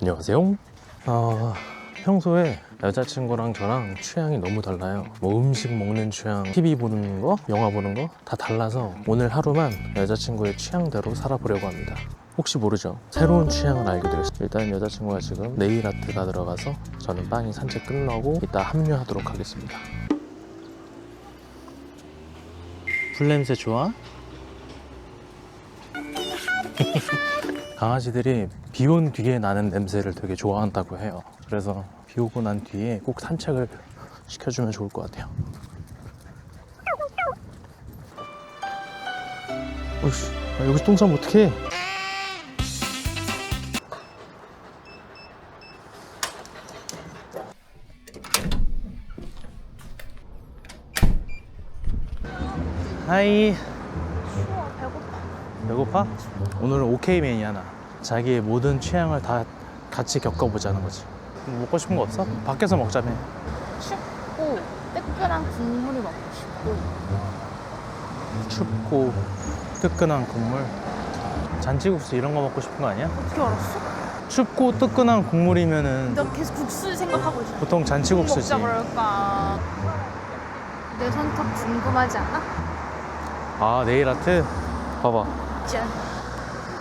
안녕하세요. 아, 평소에 여자친구랑 저랑 취향이 너무 달라요. 뭐 음식 먹는 취향, TV 보는 거, 영화 보는 거 다 달라서 오늘 하루만 여자친구의 취향대로 살아보려고 합니다. 혹시 모르죠? 새로운 취향을 알게 되겠습니다. 일단 여자친구가 지금 네일 아트가 들어가서 저는 빵이 산책 끝나고 이따 합류하도록 하겠습니다. 풀냄새 좋아? 강아지들이 비 온 뒤에 나는 냄새를 되게 좋아한다고 해요. 그래서 비 오고 난 뒤에 꼭 산책을 시켜주면 좋을 것 같아요. 어이씨, 아, 여기서 똥 싸면 어떡해? 하이. 배고파? 오늘은 오케이맨이 하나. 자기의 모든 취향을 다 같이 겪어보자는 거지. 먹고 싶은 거 없어? 밖에서 먹자며. 춥고 뜨끈한 국물이 먹고 싶고 춥고 뜨끈한 국물. 잔치국수 이런 거 먹고 싶은 거 아니야? 어떻게 알았어? 춥고 뜨끈한 국물이면은 나 계속 국수 생각하고 있어 보통 잔치국수지. 먹자 그럴까 내 선택 궁금하지 않아? 아 네일 아트. 봐봐. 짠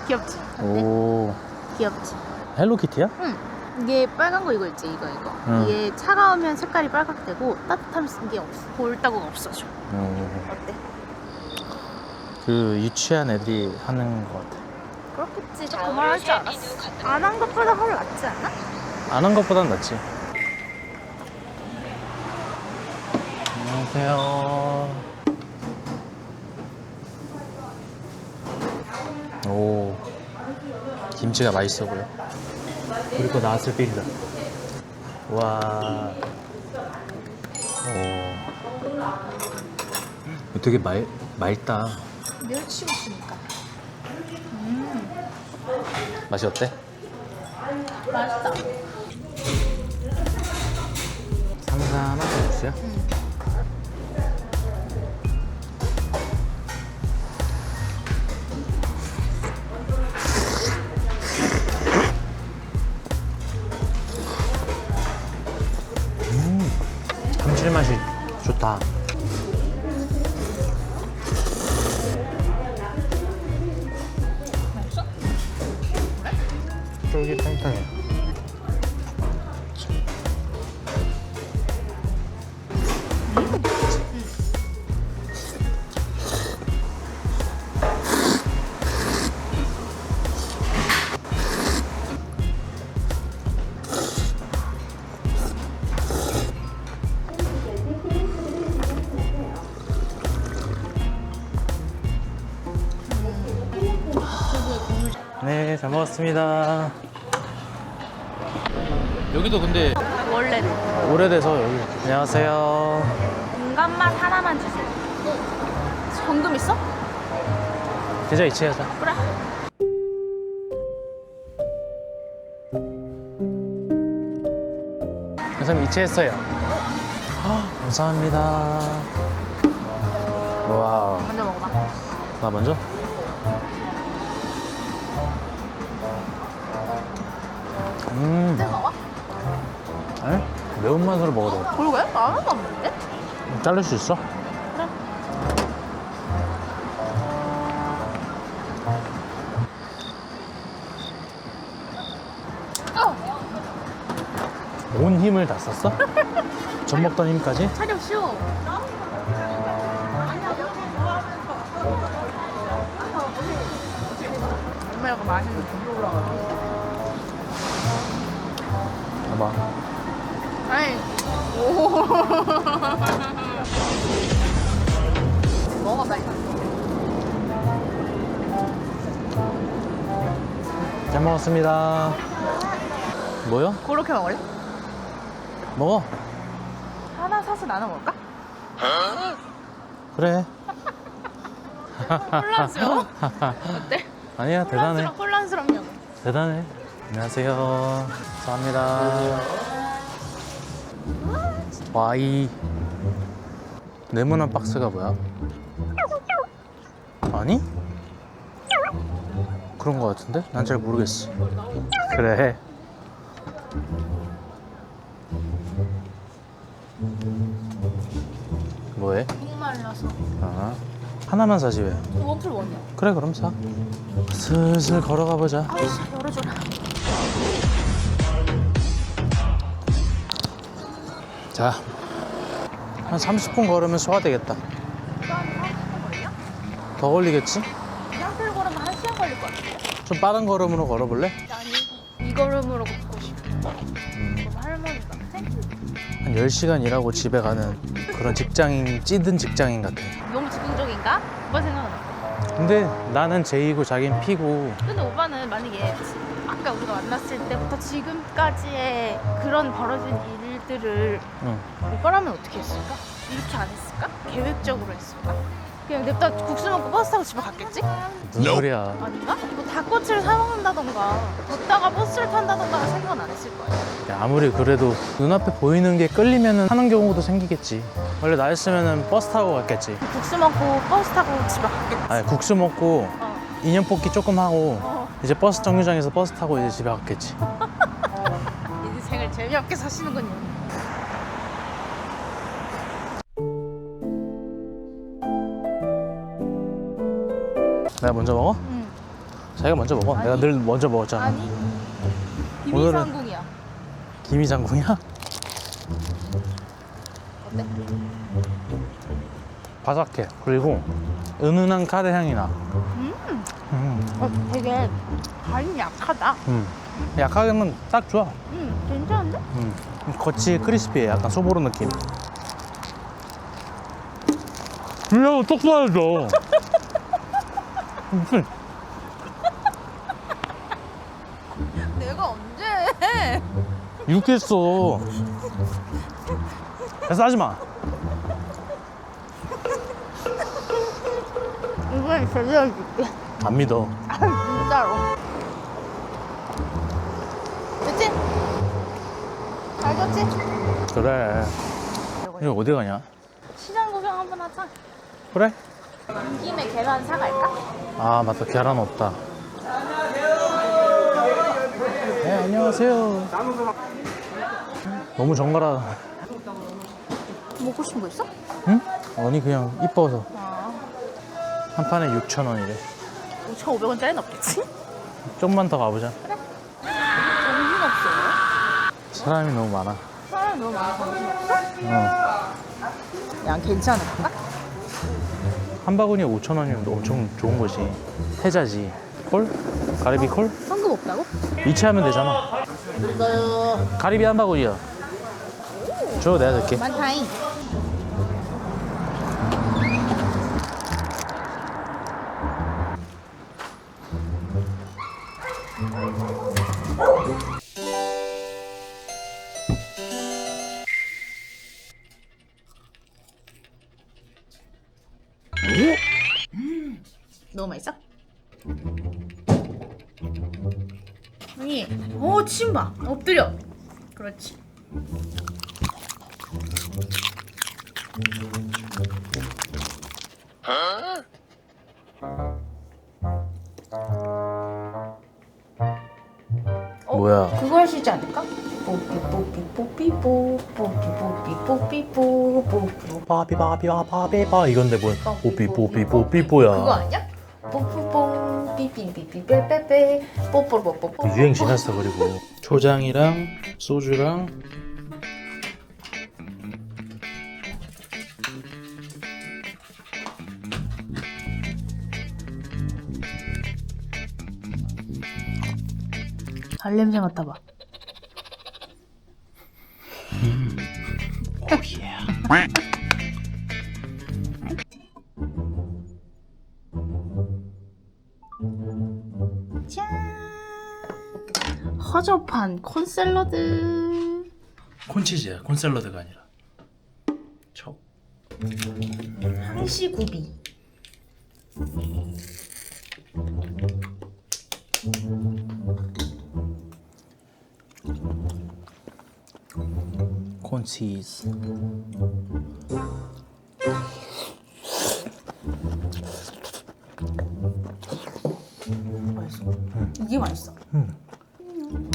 귀엽지? 어때? 오 귀엽지? 헬로키티야? 응 이게 빨간 거 이거 있지 이거 이거 응. 이게 차가우면 색깔이 빨갛되고 따뜻하면 이게 없어 볼따구가 없어져 어, 어때? 그 유치한 애들이 하는 것 같아. 그렇겠지 저할줄 알았어 안 한 것보다 훨 낫지 않아? 안 한 것보단 낫지. 안녕하세요. 오, 김치가 맛있어 보여. 우리 거 나왔을 필이다. 와, 오, 되게 말 맑다. 멸치국수니까 맛이 어때? 맛있다 삼삼한 국수야? 음, 쫄깃탱탱해. 네, 잘 먹었습니다. 여기도 근데 원래는 오래돼서 여기. 안녕하세요. 인간맛 하나만 주세요 정금 있어? 계좌 이체하자. 그래 선생님 이체했어요. 감사합니다. 와, 먼저 먹어봐 나 먼저? 음, 뜨거워? 아니? 매운맛으로 먹어도 돼. 그러게? 하나도 안 먹는데? 자를 수 있어? 그래 어! 온 힘을 다 썼어? 젖 먹던 힘까지? 차력 쉬워 엄마가 맛있는 거 올라가 봐봐. 아이 오 먹어봐 이거 잘 먹었습니다. 뭐요? 그렇게 먹을래? 먹어. 하나 사서 나눠 먹을까? 그래. 혼란스러워? 어때? 아니야, 대단해. 혼란스러, 혼란스럽냐고 대단해. 안녕하세요. 감사합니다. 와이. 네모난 박스가 뭐야? 아니? 그런 거 같은데? 난 잘 모르겠어. 그래. 뭐해? 목말라서. 아 하나만 사지 왜? 원플 원이야. 그래 그럼 사 슬슬 걸어가 보자 아이씨, 열어줘라. 자, 한 30분 걸으면 소화되겠다. 이거 한 30분 걸려? 더 걸리겠지? 그냥 끌고 걸으면 한 시간 걸릴 것 같은데? 좀 빠른 걸음으로 걸어볼래? 아니, 이 걸음으로 걷고 싶어. 그럼 할머니 같아? 한 10시간 일하고 집에 가는 그런 직장인, 찌든 직장인 같아. 너무 즉흥적인가? 오빠 생각은 어때? 근데 나는 제이고 자긴 피고 근데 오빠는 만약에 아까 우리가 만났을 때부터 지금까지의 그런 벌어진 일 들을 응. 오빠라면 어떻게 했을까? 이렇게 안 했을까? 계획적으로 했을까? 그냥 냅다 국수 먹고 버스 타고 집에 갔겠지? 무슨 소리야. 아닌가? 뭐 닭꼬치를 사 먹는다던가 걷다가 버스를 탄다던가 생각은 안 했을 거야 야, 아무리 그래도 눈앞에 보이는 게 끌리면 하는 경우도 생기겠지. 원래 나였으면 버스 타고 갔겠지. 국수 먹고 버스 타고 집에 갔겠지 아니, 국수 먹고 어. 인연 뽑기 조금 하고 어. 이제 버스 정류장에서 버스 타고 이제 집에 갔겠지. 인생을 재미없게 사시는군요 내가 먼저 먹어? 응. 자기가 먼저 먹어. 아니. 내가 늘 먼저 먹었잖아. 아니 오늘은- 비밀상궁이야 김이장군이야? 어때? 바삭해. 그리고 은은한 카레 향이 나. 음, 음, 어, 되게 간이 약하다 음. 약하게는 딱 좋아. 음, 괜찮은데? 음. 겉이 크리스피해. 약간 소보로 느낌. 그냥 떡 쏴야죠. 무슨 내가 언제 해? 이렇게 했어. 야, 싸지 마. 이번엔 제대로 안 믿어. 아 진짜로 됐지? 잘 졌지? 그래. 이거 어디 가냐? 시장 구경 한번 하자 그래? 온 김에 계란 사갈까? 아 맞다 계란 없다. 네 안녕하세요. 너무 정갈하. 먹고 싶은 거 있어? 응? 아니 그냥 이뻐서 아한 판에 6천 원이래. 5,500원짜리는 없겠지? 좀만 더 가보자. 정신 없어요 사람이 너무 많아. 사람이 너무 많아 정신 없어? 어. 야 괜찮을까? 한 바구니에 5천 원이면 엄청 좋은 거지. 해자지. 콜? 가리비 콜? 현금 없다고? 이체하면 되잖아. 가리비 한 바구니야. 줘 내가 줄게. 많다잉 너무 맛있어? 아니, 오, 침 봐. 엎드려. 그렇지. 뭐야? 그거 하시지 않을까? 뽀삐 뽀삐 뽀삐 뽀 뽀삐 뽀삐 뽀삐 뽀 뽀삐 바비 바비 바비 바 이건데 뭐 뽀삐 뽀삐 뽀삐 그거 뽀야. 아니야? 뽀뽀뽕 삐삐삐삐 빼빼빼 뽀뽀뽀뽀뽀 유행 지났어 그리고 초장이랑 소주랑 달 냄새 맡아봐 짠! 허접한 콘샐러드. 콘치즈야 콘샐러드가 아니라. 척 항시구비 콘치즈 맛있어 이게 맛있어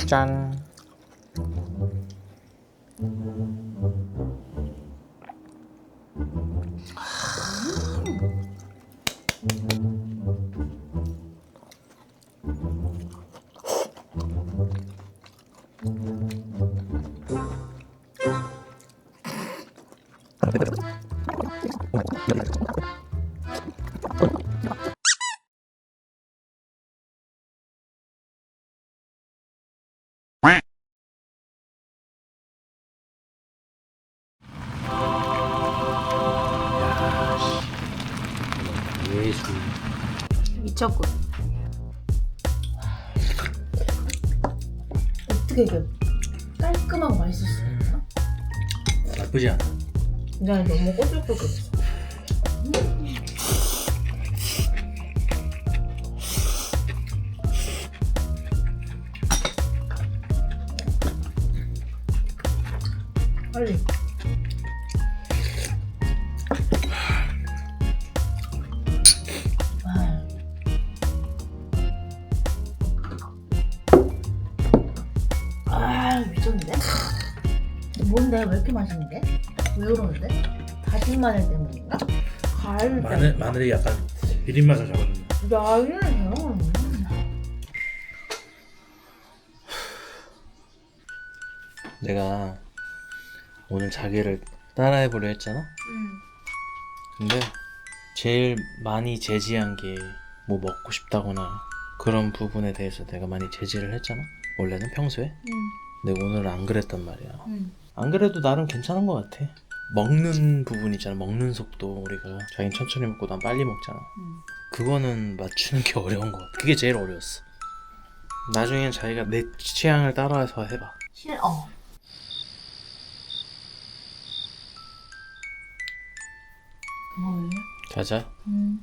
짠 미쳤군. 어떻게 이게 깔끔하고 맛있을 수가? 나쁘지 않아. 난 너무 꼬들꼬들했어. 빨리. 아, 미쳤는데? 뭔데? 왜 이렇게 맛있는데? 마늘 때문인가? 가을 때문에. 마늘 마늘이 약간 비린 맛을 잡아준다. 야, 이러네요. 내가 오늘 자기를 따라해보려 했잖아? 응. 근데 제일 많이 제지한 게 뭐 먹고 싶다거나 그런 부분에 대해서 내가 많이 제지를 했잖아? 원래는 평소에? 응. 근데 오늘은 안 그랬단 말이야. 응. 안 그래도 나름 괜찮은 것 같아. 먹는 부분 있잖아. 먹는 속도 우리가 자기는 천천히 먹고 난 빨리 먹잖아. 응. 그거는 맞추는 게 어려운 것 같아. 그게 제일 어려웠어. 나중엔 자기가 내 취향을 따라해서 해봐. 싫어. 어. 뭐 왜? 자자. 응.